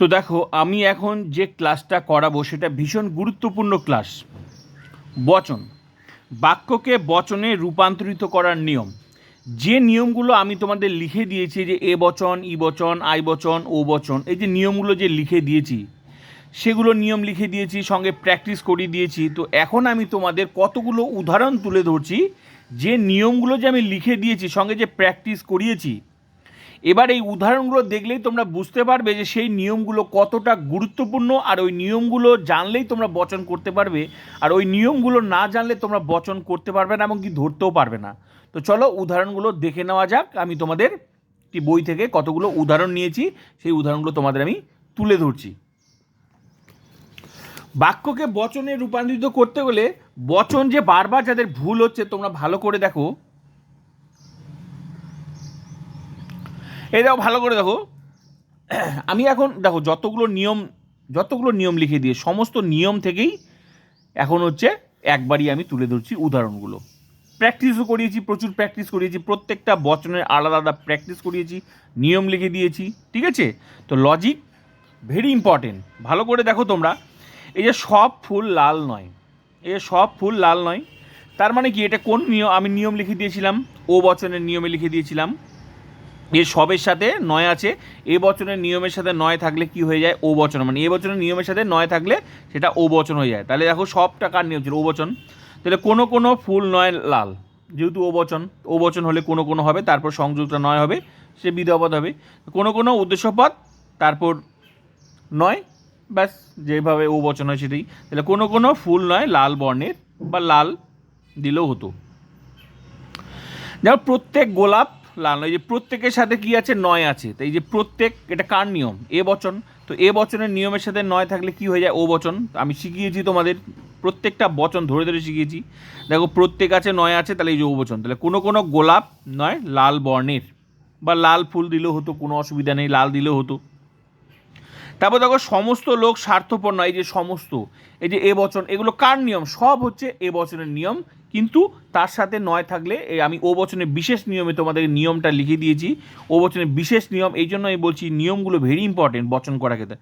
তো দেখো, আমি এখন যে ক্লাসটা করাবো সেটা ভীষণ গুরুত্বপূর্ণ ক্লাস বচন। বাক্যকে বচনে রূপান্তরিত করার নিয়ম। যে নিয়মগুলো আমি তোমাদের লিখে দিয়েছি যে এ বচন, ই বচন, আই বচন, ও বচন, এই যে নিয়মগুলো যে লিখে দিয়েছি, সেগুলো নিয়ম লিখে দিয়েছি, সঙ্গে প্র্যাকটিস করিয়ে দিয়েছি, তো এখন আমি তোমাদের কতগুলো উদাহরণ তুলে ধরছি, যে নিয়মগুলো যে আমি লিখে দিয়েছি, সঙ্গে যে প্র্যাকটিস করিয়েছি এবার এই উদাহরণগুলো দেখলেই তোমরা বুঝতে পারবে যে সেই নিয়মগুলো কতটা গুরুত্বপূর্ণ আর ওই নিয়মগুলো জানলেই তোমরা বচন করতে পারবে আর ওই নিয়মগুলো না জানলে তোমরা বচন করতে পারবে না এবং কি ধরতেও পারবে না। তো চলো উদাহরণগুলো দেখে নেওয়া যাক। আমি তোমাদের একটি বই থেকে কতগুলো উদাহরণ নিয়েছি, সেই উদাহরণগুলো তোমাদের আমি তুলে ধরছি। বাক্যকে বচনে রূপান্তরিত করতে গেলে বচন যে বারবার যাদের ভুল হচ্ছে, তোমরা ভালো করে দেখো। এই দেখো, ভালো করে দেখো। আমি এখন, দেখো, যতগুলো নিয়ম যতগুলো নিয়ম লিখে দিয়ে, সমস্ত নিয়ম থেকেই এখন হচ্ছে একবারই আমি তুলে ধরছি উদাহরণগুলো। প্র্যাকটিসও করিয়েছি, প্রচুর প্র্যাকটিস করিয়েছি, প্রত্যেকটা বচনের আলাদা আলাদা প্র্যাকটিস করিয়েছি, নিয়ম লিখে দিয়েছি, ঠিক আছে? তো লজিক ভেরি ইম্পর্টেন্ট ভালো করে দেখো তোমরা, এই যে সব ফুল লাল নয়, এই যে সব ফুল লাল নয়, তার মানে কি, এটা কোন নিয়ম, আমি নিয়ম লিখে দিয়েছিলাম, ও বচনের নিয়মে লিখে দিয়েছিলাম এ সবের সাথে নয় আছে। এ বচনের নিয়মের সাথে নয় থাকলে কি হয়ে যায়? ও বচন। মানে এ বচনের নিয়মের সাথে নয় থাকলে সেটা ও বচন হয়ে যায়। তাহলে দেখো সব টাকার নিয়ম ছিল? ও বচন। তাহলে কোনো কোনো ফুল নয় লাল। যেহেতু ও বচন ও বচন হলে কোনো কোনো হবে, তারপর সংযুক্ত নয় হবে, সে বিধপদ হবে। কোনো কোনো উদ্দেশ্যপদ, তারপর নয়, ব্যাস, যেভাবে ও বচন হয় সেটাই। তাহলে কোনো কোনো ফুল নয়, লাল বর্ণের বা লাল দিলেও হতো। যেমন প্রত্যেক গোলাপ লাল নয় যে প্রত্যেকের সাথে কি আছে? নয় আছে। তো এই যে প্রত্যেক, এটা কার নিয়ম? এ বচন। তো এ বচনের নিয়মের সাথে নয় থাকলে কি হয়ে যায়? ও বচন। আমি শিখিয়েছি তোমাদের, প্রত্যেকটা বচন ধরে ধরে শিখিয়েছি। দেখো, প্রত্যেক আছে, নয় আছে, তাহলে এই যে ও বচন। তাহলে কোনো কোনো গোলাপ নয়, লাল বর্ণের। বা লাল ফুল দিলেও হতো, কোনো অসুবিধা নেই, লাল দিলেও হতো। তারপর দেখো, সমস্ত লোক স্বার্থপর নয়। এই যে সমস্ত, এই যে এ বচন, এগুলো কার নিয়ম? সব হচ্ছে এ বচনের নিয়ম। কিন্তু তার সাথে নয় থাকলে আমি ও বচনের বিশেষ নিয়মে তোমাদের নিয়মটা লিখে দিয়েছি। ও বচনের বিশেষ নিয়ম, এই জন্য আমি বলছি নিয়মগুলো ভেরি ইম্পর্টেন্ট বচন করা ক্ষেত্রে।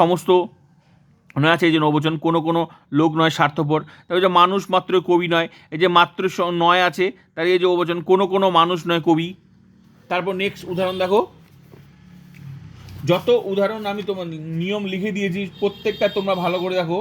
সমস্ত নয় আছে এই যে নবচন কোনো কোনো লোক নয় স্বার্থপর। তারপর যে মানুষ মাত্র কবি নয়, এই যে মাত্র নয় আছে, তার এই যে অবচন কোনো কোনো মানুষ নয় কবি। তারপর নেক্সট উদাহরণ দেখো। যত উদাহরণ আমি তোমার নিয়ম লিখে দিয়েছি, প্রত্যেকটা তোমরা ভালো করে দেখো।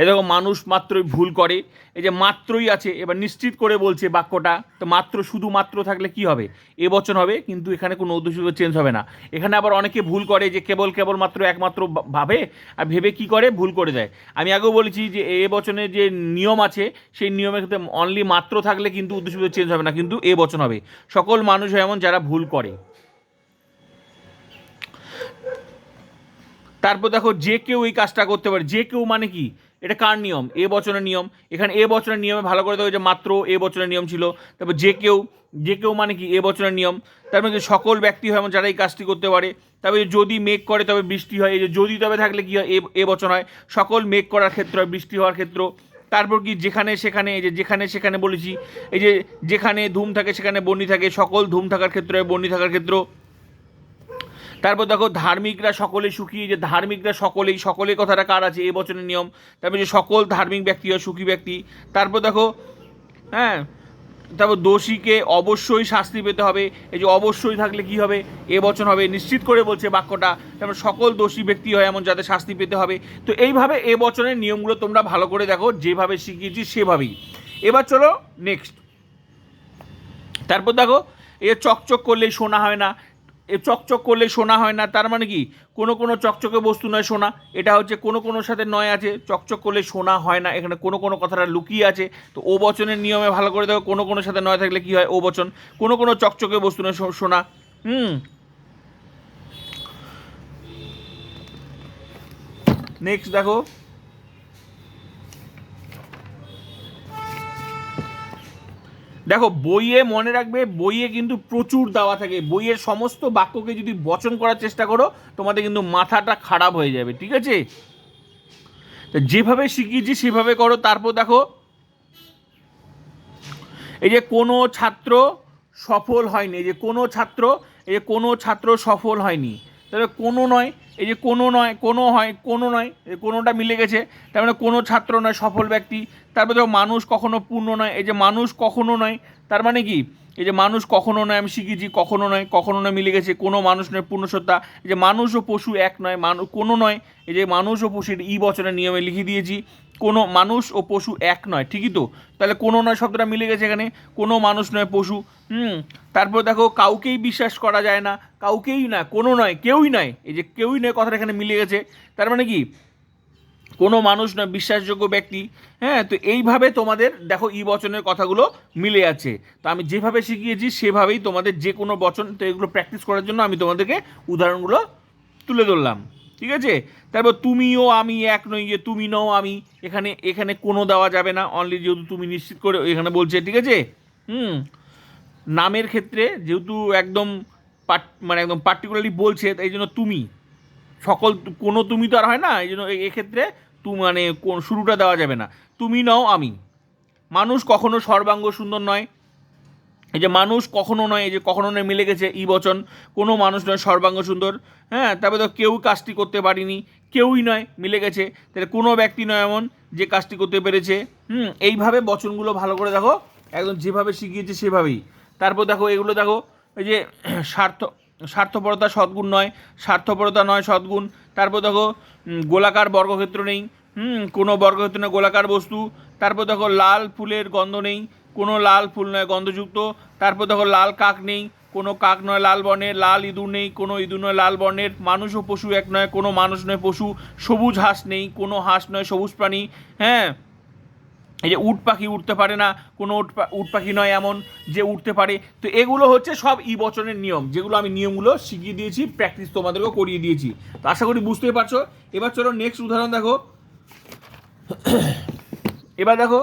এ দেখো, মানুষ মাত্রই ভুল করে। এই যে মাত্রই আছে, এবার নিশ্চিত করে বলছে বাক্যটা, তো মাত্র শুধু মাত্র থাকলে কি হবে? এ বচন হবে, কিন্তু এখানে কোনো উদ্দেশ্য চেঞ্জ হবে না। এখানে আবার অনেকে ভুল করে যে কেবল কেবল মাত্র একমাত্র ভাবে, আর ভেবে কি করে? ভুল করে দেয় আমি আগেও বলেছি যে এ বচনের যে নিয়ম আছে, সেই নিয়মের ক্ষেত্রে অনলি মাত্র থাকলে কিন্তু উদ্দেশ্য চেঞ্জ হবে না, কিন্তু এ বচন হবে। সকল মানুষ এমন যারা ভুল করে। তারপর দেখো, যে কেউ এই কাজটা করতে পারে। যে কেউ মানে কি? এটা কার নিয়ম? এ বচনের নিয়ম। এখানে এ বচনের নিয়মে ভালো করে দেখো যে মাত্র এ বচনের নিয়ম ছিল। তারপর যে কেউ যে কেউ মানে কি, এ বচনের নিয়ম। তারপরে যে সকল ব্যক্তি হয় এমন যারা এই কাজটি করতে পারে তবে যদি মেঘ করে, তবে বৃষ্টি হয়। এই যে যদি তবে থাকলে কী হয়? এ বচন হয়। সকল মেঘ করার ক্ষেত্র হয়, বৃষ্টি হওয়ার ক্ষেত্র। তারপর কি, যেখানে সেখানে, এই যে যেখানে সেখানে বলেছি, এই যে যেখানে ধুম থাকে, সেখানে বন্যি থাকে। সকল ধুম থাকার ক্ষেত্রে বন্যি থাকার ক্ষেত্র। তারপর দেখো ধার্মিকরা সকলে সুখী, যে ধার্মিকরা সকলেই, সকলের কথাটা কার আছে? এই বছরের নিয়ম। তারপর যে সকল ধার্মিক ব্যক্তি হয়, সুখী ব্যক্তি। তারপর দেখো হ্যাঁ তারপর দোষীকে অবশ্যই শাস্তি পেতে হবে। এই যে অবশ্যই থাকলে কি হবে? এ বচন হবে। নিশ্চিত করে বলছে বাক্যটা। তারপর সকল দোষী ব্যক্তি হয় এমন যাতে শাস্তি পেতে হবে। তো এইভাবে এ বচনের নিয়মগুলো তোমরা ভালো করে দেখো, যেভাবে শিখিয়েছি সেভাবেই। এবার চলো নেক্সট তারপর দেখো এ চকচক করলেই শোনা হয় না চকচক করলে সোনা হয় না, তার মানে কি? কোনো কোনো চকচকে বস্তু নয় সোনা, এটা হচ্ছে কোনো কোনো সাথে নয় আছে, চকচক করলে সোনা হয় না, এখানে কোনো কোনো কথাটা লুকিয়ে আছে, তো ও বচনের নিয়মে ভালো করে দেখো, কোনো কোনো সাথে নয় থাকলে কি হয়, ও বচন, কোনো কোনো চকচকে বস্তু নয় সোনা, হুম। নেক্সট দেখো দেখো, বইয়ে মনে রাখবে, বইয়ে কিন্তু প্রচুর দেওয়া থাকে। বইয়ের সমস্ত বাক্যকে যদি বচন করার চেষ্টা করো, তোমাদের কিন্তু মাথাটা খারাপ হয়ে যাবে, ঠিক আছে? যেভাবে শিখিয়েছি, সেভাবে করো। তারপর দেখো, এই যে কোনো ছাত্র সফল হয়নি, এই যে কোনো ছাত্র, এই যে কোনো ছাত্র সফল হয়নি, তাহলে কোনো নয় এই যে কোনো নয়, কোনো হয়, কোনো নয় কোনোটা মিলে গেছে, তার মানে কোনো ছাত্র নয়, সফল ব্যক্তি। তারপরে ধরো মানুষ কখনো পূর্ণ নয়, এই যে মানুষ কখনো নয়, তার মানে কি? এই যে মানুষ কখনো নয়, আমি শিখেছি, কখনো নয় কখনো নয় মিলে গেছে, কোনো মানুষ নয় পূর্ণসত্তা এই যে মানুষ ও পশু এক নয় মানুষ কোনো নয়, এই যে মানুষ ও পশু ই বচনের নিয়মে লিখে দিয়েছি। কোনো মানুষ ও পশু এক নয়, ঠিকই তো? তাহলে কোনো নয় শব্দটা মিলে গেছে এখানে, কোনো মানুষ নয় পশু। হুম, তারপর দেখো কাউকেই বিশ্বাস করা যায় না, কাউকেই না, কোনো নয়, কেউই নয়, এই যে কেউই নয় কথাটা এখানে মিলে গেছে। তার মানে কি? কোনো মানুষ নয়, বিশ্বাসযোগ্য ব্যক্তি। হ্যাঁ তো এইভাবে তোমাদের দেখো ই বচনের কথাগুলো মিলে আছে। তো আমি যেভাবে শিখিয়েছি, সেভাবেই তোমাদের যে কোনো বচন, তো এগুলো প্র্যাকটিস করার জন্য আমি তোমাদেরকে উদাহরণগুলো তুলে ধরলাম। ঠিক আছে? তারপর তুমিও আমি এক নই যে তুমি নও আমি। এখানে এখানে কোনো দেওয়া যাবে না। অনলি যেহেতু তুমি নিশ্চিত করে এখানে বলছে, ঠিক আছে? হুম। নামের ক্ষেত্রে যেহেতু একদম পাট মানে একদম পার্টিকুলারলি বলছে এই জন্য তুমি। সকল, কোনো তুমি তো আর হয় না, এই জন্য এক্ষেত্রে তু মানে কোন, শুরুটা দেওয়া যাবে না। তুমি নও আমি। মানুষ কখনো সর্বাঙ্গ সুন্দর নয়। এই যে মানুষ কখনো নয়, এই যে কখনো নয় মিলে গেছে ই বচন। কোনো মানুষ নয় সর্বাঙ্গ সুন্দর। হ্যাঁ তারপরে তো কেউ কাজটি করতে পারিনি, কেউই নয়, মিলে গেছে। তাহলে কোনো ব্যক্তি নয় এমন যে কাজটি করতে পেরেছে। হুম, এইভাবে বচনগুলো ভালো করে দেখো, একদম যেভাবে শিখিয়েছে সেভাবেই। তারপর দেখো, এগুলো দেখো, এই যে স্বার্থ, স্বার্থপরতা সদ্গুণ নয়, স্বার্থপরতা নয় সদ্গুণ। তারপর দেখো গোলাকার বর্গক্ষেত্র নেই। হুম, কোনো বর্গক্ষেত্র নয় গোলাকার বস্তু। তারপর দেখো, লাল ফুলের গন্ধ নেই। কোনো লাল ফুল নয়, গন্ধযুক্ত। তারপর দেখো, লাল কাক নেই, কোনো কাক নয় লাল বর্ণের, লাল ইঁদুর নেই, কোনো ইঁদুর নয় লাল বর্ণের মানুষ ও পশু এক নয়, কোনো মানুষ নয় পশু, সবুজ হাঁস নেই, কোনো হাঁস নয় সবুজ প্রাণী হ্যাঁ? এই যে উট পাখি উঠতে পারে না, কোনো উট উট পাখি নয় এমন যে উঠতে পারে। তো এগুলো হচ্ছে সব ই বচনের নিয়ম, যেগুলো আমি নিয়মগুলো শিখিয়ে দিয়েছি প্র্যাকটিস তোমাদেরকেও করিয়ে দিয়েছি। তো আশা করি বুঝতেই পারছ। এবার চলো নেক্সট উদাহরণ দেখো। এবার দেখো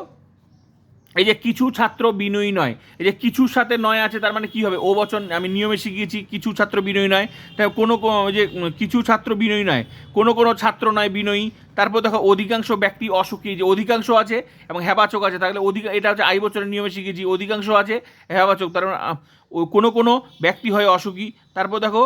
এই যে কিছু ছাত্র বিনয়ী নয়, এই যে কিছুর সাথে নয় আছে, তার মানে কি হবে? ও বচন, আমি নিয়মে শিখিয়েছি, কিছু ছাত্র বিনয়ী নয়। তাই কোনো যে কিছু ছাত্র বিনয়ী নয়, কোনো কোনো ছাত্র নয় বিনয়ী। তারপর দেখো, অধিকাংশ ব্যক্তি অসুখী, যে অধিকাংশ আছে এবং হেবাচক আছে, তাহলে অধিক, এটা হচ্ছে আই বছরের নিয়মে শিখেছি অধিকাংশ আছে হেবাচক। তার মানে কোনো কোনো ব্যক্তি হয় অসুখী। তারপর দেখো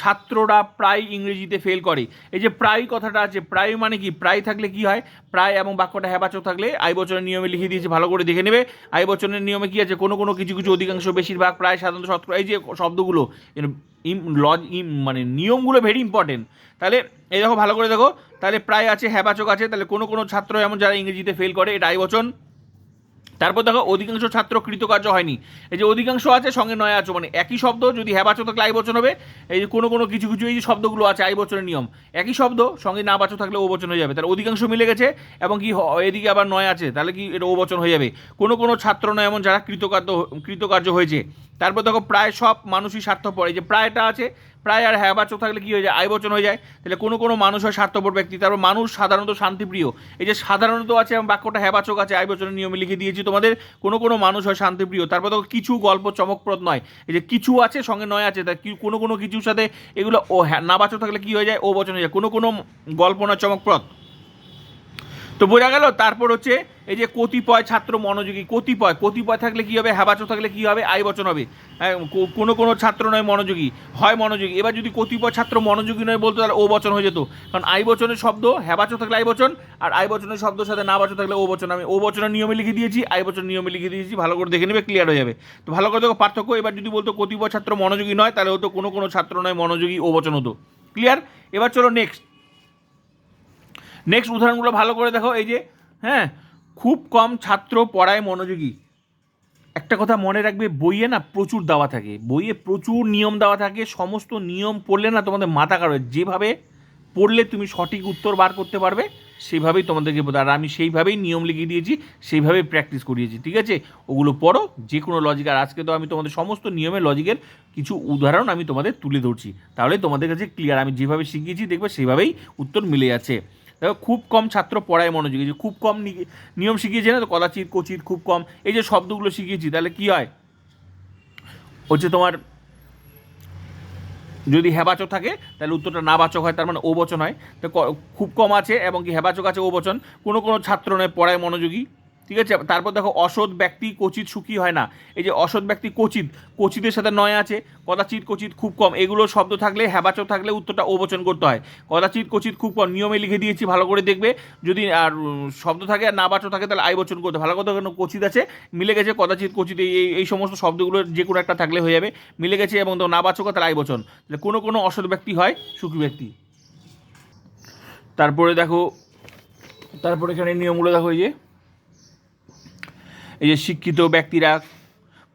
ছাত্ররা প্রায় ইংরেজিতে ফেল করে। এই যে প্রায় কথাটা আছে, প্রায় মানে কি? প্রায় থাকলে কি হয়? প্রায় এবং বাক্যটা হেবাচক থাকলে আই বচনের নিয়মে লিখে দিয়েছে, ভালো করে দেখে নেবে। আই বচনের নিয়মে কি আছে? কোনো কোনো কিছু কিছু অধিকাংশ বেশিরভাগ প্রায় সাধারণত শতকরা এই যে শব্দগুলো লজ মানে নিয়মগুলো ভেরি ইম্পর্টেন্ট তাহলে এই দেখো, ভালো করে দেখো। তাহলে প্রায় আছে, হ্যাবাচক আছে। তাহলে কোনো কোনো ছাত্র এমন যারা ইংরেজিতে ফেল করে, এটা আই বচন। তারপর দেখো, অধিকাংশ ছাত্র কৃতকার্য হয়নি। এই যে অধিকাংশ আছে, সঙ্গে নয় আছে মানে একই শব্দ, যদি হ্যাবাচক থাকলে আই বচন হবে। এই যে কোনো কোনো কিছু কিছু এই যে শব্দগুলো আছে, আই বচনের নিয়ম, একই শব্দ, সঙ্গে না বাঁচো থাকলে ও বচন হয়ে যাবে। তাহলে অধিকাংশ মিলে গেছে, এবং কি এদিকে আবার নয় আছে, তাহলে কি এটা ও বচন হয়ে যাবে। কোনো কোনো ছাত্র নয় এমন যারা কৃতকার্য কৃতকার্য হয়েছে। তারপর দেখো প্রায় সব মানুষই স্বার্থপর। এই যে প্রায়টা আছে, প্রায় আর হ্যাঁ বাচক থাকলে কি হয়ে যায়? আই বচন হয়ে যায়। তাহলে কোনো কোনো মানুষ হয় স্বার্থপর ব্যক্তি। তারপর মানুষ সাধারণত শান্তিপ্রিয়। এই যে সাধারণত আছে বাক্যটা হ্যাঁ বাচক আছে আই বচনের নিয়মে লিখে দিয়েছি তোমাদের, কোনো কোনো মানুষ হয় শান্তিপ্রিয়। তারপর দেখো কিছু গল্প চমকপ্রদ নয়। এই যে কিছু আছে, সঙ্গে নয় আছে তা কি- কোনো কোনো কিছুর সাথে এগুলো ও হ্যাঁ না বাচক থাকলে কি হয়ে যায়? ও বচন হয়ে যায়। কোনো কোনো গল্প নয় চমকপ্রদ। তো বোঝা গেল তারপর হচ্ছে এই যে কতিপয় ছাত্র মনোযোগী কতিপয় কতিপয় থাকলে কি হবে হ্যাবাচক থাকলে কি হবে আই বচন হবে। হ্যাঁ, কোনো কোনো ছাত্র নয় মনোযোগী হয় মনোযোগী। এবার যদি কতিপয় ছাত্র মনোযোগী নয় বলতো তাহলে ও বচন হয়ে যেত। কারণ আই বচনের শব্দ হ্যাবাচক থাকলে আই বচন আর আই বচনের শব্দের সাথে না বাচক থাকলে ও বচন আমি ও বচনের নিয়মে লিখে দিয়েছি আই বচন নিয়মে লিখে দিয়েছি ভালো করে দেখে নেবে ক্লিয়ার হয়ে যাবে। তো ভালো করে দেখো পার্থক্য এবার যদি বলতো কতিপয় ছাত্র মনোযোগী নয় তাহলে হতো কোনো কোনো ছাত্র নয় মনোযোগী ও বচন হতো। ক্লিয়ার এবার চলো নেক্সট নেক্সট উদাহরণগুলো ভালো করে দেখো, এই যে হ্যাঁ খুব কম ছাত্র পড়ায় মনোযোগী। একটা কথা মনে রাখবে, বইয়ে না প্রচুর দেওয়া থাকে। বইয়ে প্রচুর নিয়ম দেওয়া থাকে, সমস্ত নিয়ম পড়লে না তোমাদের মাথা কারও যেভাবে পড়লে তুমি সঠিক উত্তর বার করতে পারবে, সেভাবেই তোমাদেরকে আর আমি সেইভাবেই নিয়ম লিখে দিয়েছি সেইভাবেই প্র্যাকটিস করিয়েছি, ঠিক আছে? ওগুলো পড়ো যে কোনো লজিক আর আজকে তো আমি তোমাদের সমস্ত নিয়মের লজিকের কিছু উদাহরণ আমি তোমাদের তুলে ধরছি। তাহলে তোমাদের কাছে ক্লিয়ার আমি যেভাবে শিখিয়েছি, দেখবে সেভাবেই উত্তর মিলে যাচ্ছে। দেখো, খুব কম ছাত্র পড়ায় মনোযোগী। খুব কম নিয়ম শিখিয়েছে না তো, কদাচিৎ কচিত খুব কম। এই যে শব্দগুলো শিখিয়েছি, তাহলে কি হয়? হচ্ছে তোমার, যদি হেবাচক থাকে, তাহলে উত্তরটা নাবাচক হয়, তার মানে ও বচন হয়। তো খুব কম আছে, এবং কি হেবাচক আছে ও বচন কোনো কোনো ছাত্র নয়, পড়ায় মনোযোগী। ঠিক আছে? তারপর দেখো, অসৎ ব্যক্তি কচিত সুখী হয় না। এই যে অসৎ ব্যক্তি কচিত, কচিতের সাথে নয় আছে। কদাচিৎ কচিত খুব কম। এগুলো শব্দ থাকলে হেবাচক থাকলে উত্তরটা ও বচন করতে হয়। কদাচিৎ কচিত খুব কম। নিয়মে লিখে দিয়েছি, ভালো করে দেখবে। যদি, আর শব্দ থাকে আর নাবাচক থাকে, তাহলে আই বচন করতে ভালো কথা কেন কচিত আছে, মিলে গেছে, কদাচিৎ কচিত এই, এই- সমস্ত শব্দগুলো যে কোনো একটা থাকলে হয়ে যাবে। মিলে গেছে এবং তো নাবাচক তাহলে আই বচন। তাহলে কোনো কোনো অসৎ ব্যক্তি হয়, সুখী ব্যক্তি। তারপরে দেখো, তারপরে এখানে নিয়মগুলো দেখো, এই যে এই যে শিক্ষিত ব্যক্তিরা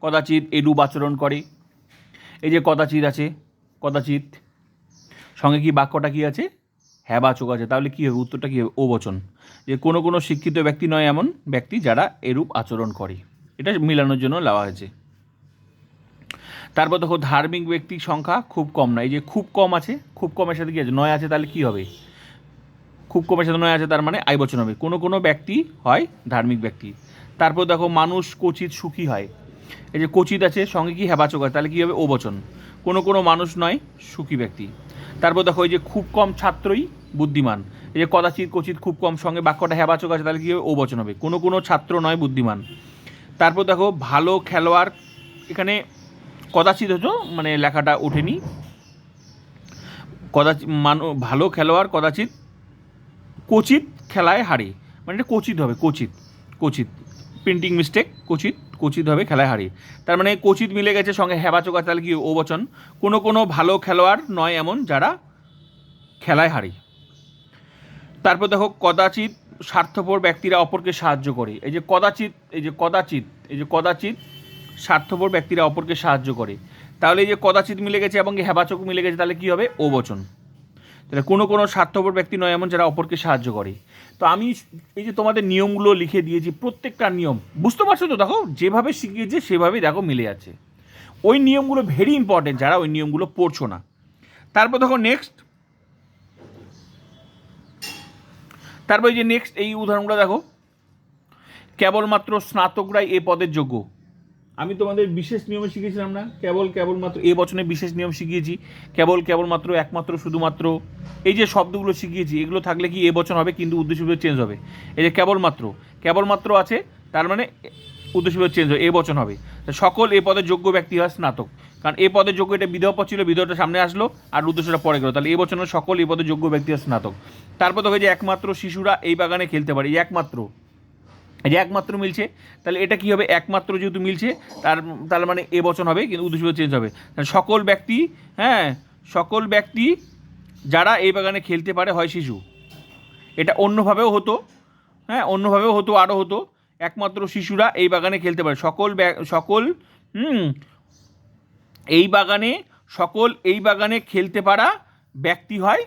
কদাচিৎ এরূপ আচরণ করে। এই যে কদাচিৎ আছে, কদাচিৎ। সঙ্গে কি বাক্যটা কি আছে? হ্যাঁ বাচক আছে। তাহলে কী হবে? উত্তরটা কী হবে? ও বচন যে কোনো কোনো শিক্ষিত ব্যক্তি নয় এমন ব্যক্তি যারা এরূপ আচরণ করে। এটা মিলানোর জন্য লাওয়া হয়েছে। তারপর দেখো, ধার্মিক ব্যক্তির সংখ্যা খুব কম না এই যে খুব কম আছে, খুব কমের সাথে কী আছে? নয় আছে, তাহলে কী হবে? খুব কমের সাথে নয় আছে, তার মানে আই বচন হবে। কোনো কোনো ব্যক্তি হয় ধার্মিক ব্যক্তি। তারপর দেখো মানুষ কচিত সুখী হয়। এই যে কচিত আছে, সঙ্গে কি হেবাচক আছে তাহলে কী হবে? ও বচন কোনো কোনো মানুষ নয়, সুখী ব্যক্তি। তারপর দেখো এই যে খুব কম ছাত্রই বুদ্ধিমান। এই যে কদাচিৎ কচিত খুব কম সঙ্গে বাক্যটা হেবাচক আছে, তাহলে কী হবে? ও বচন হবে। কোনো কোনো ছাত্র নয় বুদ্ধিমান। তারপর দেখো ভালো খেলোয়াড়, এখানে কদাচিৎ হতো মানে লেখাটা ওঠেনি। কদাচিত মানু ভালো খেলোয়াড় কদাচিৎ কোচিত খেলায় হারে। মানে এটা কোচিত হবে কোচিত কোচিত প্রিন্টিং মিস্টেক কোচিত কোচিত হবে খেলায় হারে তার মানে কোচিত মিলে গেছে সঙ্গে হেবাচক আছে তাহলে কি ও বচন? কোনো কোনো ভালো খেলোয়াড় নয় এমন যারা খেলায় হারে। তারপর দেখো কদাচিৎ স্বার্থপর ব্যক্তিরা অপরকে সাহায্য করে। এই যে কদাচিৎ, এই যে কদাচিৎ, এই যে কদাচিৎ স্বার্থপর ব্যক্তিরা অপরকে সাহায্য করে। তাহলে এই যে কদাচিৎ মিলে গেছে এবং কি হেবাচক মিলে গেছে, তাহলে কী হবে? ও বচন। তাহলে কোনো কোনো স্বার্থপর ব্যক্তি নয় এমন যারা অপরকে সাহায্য করে। তো আমি এই যে তোমাদের নিয়মগুলো লিখে দিয়েছি, প্রত্যেকটা নিয়ম, বুঝতে পারছ তো? দেখো, যেভাবে শিখিয়েছে, সেভাবেই দেখো মিলে যাচ্ছে। ওই নিয়মগুলো ভেরি ইম্পর্টেন্ট যারা ওই নিয়মগুলো পড়ছো না। তারপর দেখো নেক্সট তারপর এই যে নেক্সট এই উদাহরণগুলো দেখো। কেবলমাত্র স্নাতকরাই এ পদের যোগ্য। আমি তোমাদের বিশেষ নিয়মে শিখিয়েছিলাম না, কেবল কেবলমাত্র এ বচনে বিশেষ নিয়ম শিখিয়েছি, কেবল কেবলমাত্র একমাত্র শুধুমাত্র, এই যে শব্দগুলো শিখিয়েছি, এগুলো থাকলে কি এ বচন হবে, কিন্তু উদ্দেশ্য চেঞ্জ হবে। এই যে কেবলমাত্র কেবলমাত্র আছে, তার মানে উদ্দেশ্য চেঞ্জ হবে, এ বচন হবে। সকল এ পদের যোগ্য ব্যক্তি হয় স্নাতক। কারণ এ পদের যোগ্য এটা বিধবা পদ ছিল, বিধবাটা সামনে আসলো, আর উদ্দেশ্যটা পরে গেলো। তাহলে এ বচনের সকল এ পদের যোগ্য ব্যক্তি হয় স্নাতক। তারপর দেখো যে একমাত্র শিশুরা এই বাগানে খেলতে পারে একমাত্র। যে একমাত্র মিলছে, তাহলে এটা কি হবে? একমাত্র যেহেতু মিলছে, তার তার মানে এ বচন হবে, কিন্তু উদ্দেশ্য চেঞ্জ হবে। সকল ব্যক্তি হ্যাঁ সকল ব্যক্তি যারা এই বাগানে খেলতে পারে হয় শিশু। এটা অন্যভাবেও হতো হ্যাঁ অন্যভাবেও হতো, আরও হতো। একমাত্র শিশুরা এই বাগানে খেলতে পারে। সকল সকল, হুম, এই বাগানে, সকল এই বাগানে খেলতে পারা ব্যক্তি হয়